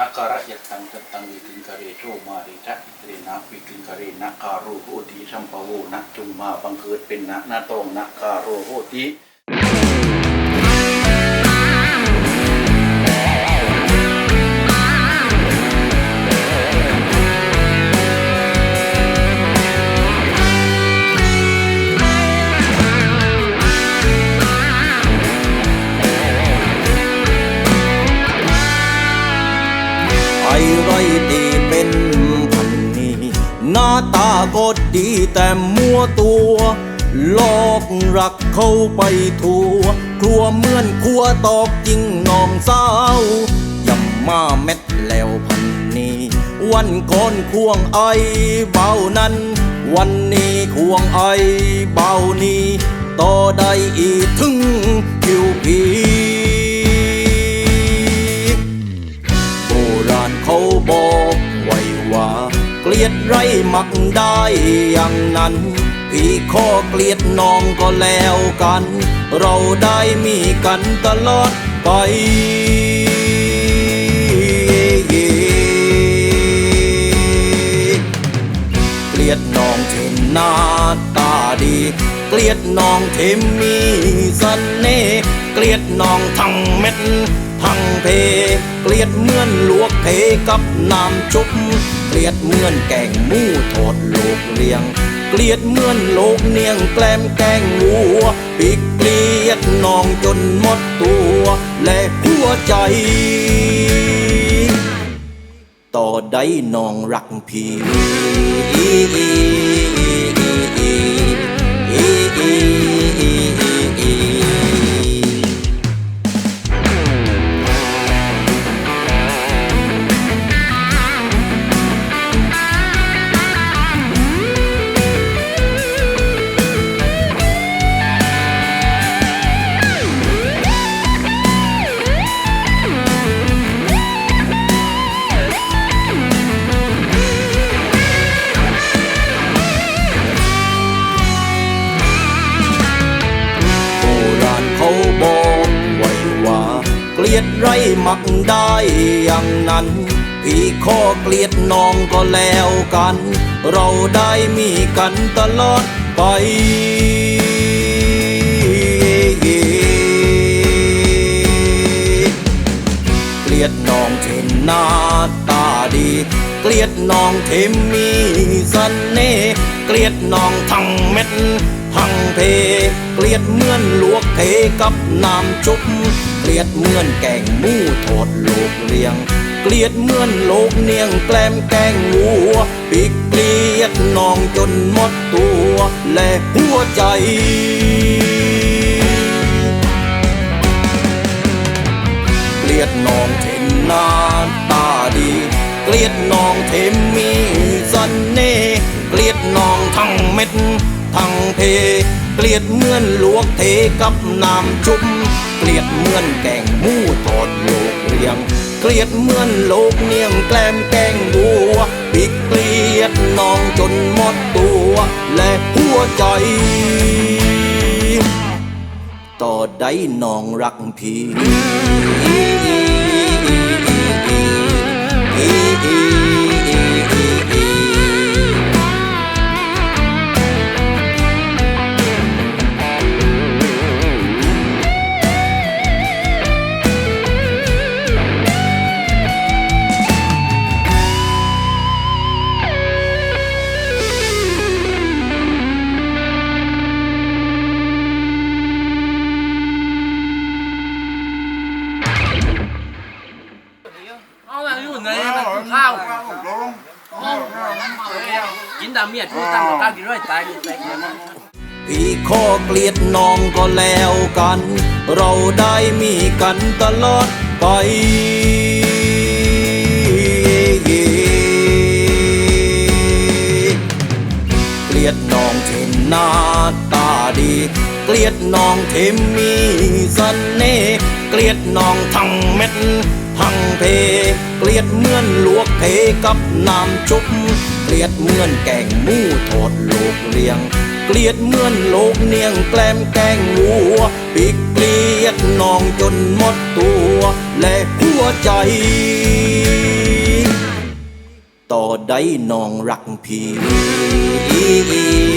อาการะยัตตังจตตังวิกิงกะเรโชมาริทะอิเรนะวิกิงกะเรนะคาโรโหติสัมปะโวนะจุมาบังเกิดเป็นนะนาตองนะคาโรโหติ อไดีเป็นพันนี้ หน้าตาก็ดีแต่มัวตัวลอกรักเข้าไปทั่ว ครัวเหมือนครัวตอกจริงน้องสาวย่ามาเม็ดแล้วพันนี้ วันก่อนควงไอเบานั้น วันนี้ควงไอเบานี้ต่อได้อีกถึงคิวพี มักได้อย่างนั้น พี่ขอเกลียดน้องก็แล้วกัน เราได้มีกันตลอดไปเกลียดน้องที่หน้าตาดี เกลียดน้องที่มีเสน่ห์เกลียดน้องทั้งเม็ด ทั้งเพ เกลียดเหมือนลวกเทกับน้ำชุบ เกลียดเหมือนแกงมูทอดลูกเลียง เกลียดเหมือนโลกเนียงแกล้มแกงวัวปีกเกลียดนองจนหมดตัว และหัวใจ ต่อได้นองรักพี่ ยดไรมักได้อย่างนั้น พี่ขอเกลียดน้องก็แล้วกัน เราได้มีกันตลอดไปเกลียดน้องเที่หน้าตาดี เกลียดน้องเที่มีเสน่ห์เกลียดน้องทั้งเม็ด ทั้งเพ เกลียดเหมือนลวกเทกับน้ำจุบเกลียดเหมือนแกงมูทอดลูกเลียง เกลียดเหมือนโลกเนียงแกล้มแกงวัวปีกเกลียดน้องจนหมดตัวและหัวใจเกลียดน้องเทนหน้าตาดี เกลียดน้องเทมมีเสน่ห์เกลียดน้องทั้งเม็ด ทั้งเพ เกลียดเหมือนลวกเทกับน้ำจุ่มเกลียดเหมือนแกงมูทอดโลกเรียง เกลียดเหมือนโลกเนียงแกล้มแกงบัวปิกเกลียดน้องจนหมดตัว และหัวใจ ต่อได้น้องรักพี่ ละอยู่ไหนมันข้าว กินดาเมียทุกตั้งกับข้าวกินด้วยตายอยู่แต่กันนะพี่ขอเกลียดน้องก็แล้วกัน เราได้มีกันตลอดไป ยดน้องเที่หน้าตาดี เกลียดน้องเที่มีเสน่ห์เกลียดน้องทั้งเม็ดทั้งเพ เกลียดเหมือนลวกเทกับน้ำจุบ เกลียดเหมือนแกงมูทอดลูกเลี้ยง เกลียดเหมือนโลกเนียงแกล้มแกงวัวปีกเกลียดน้องจนหมดตัว และหัวใจต่อได้น้องรักพี่ Ligue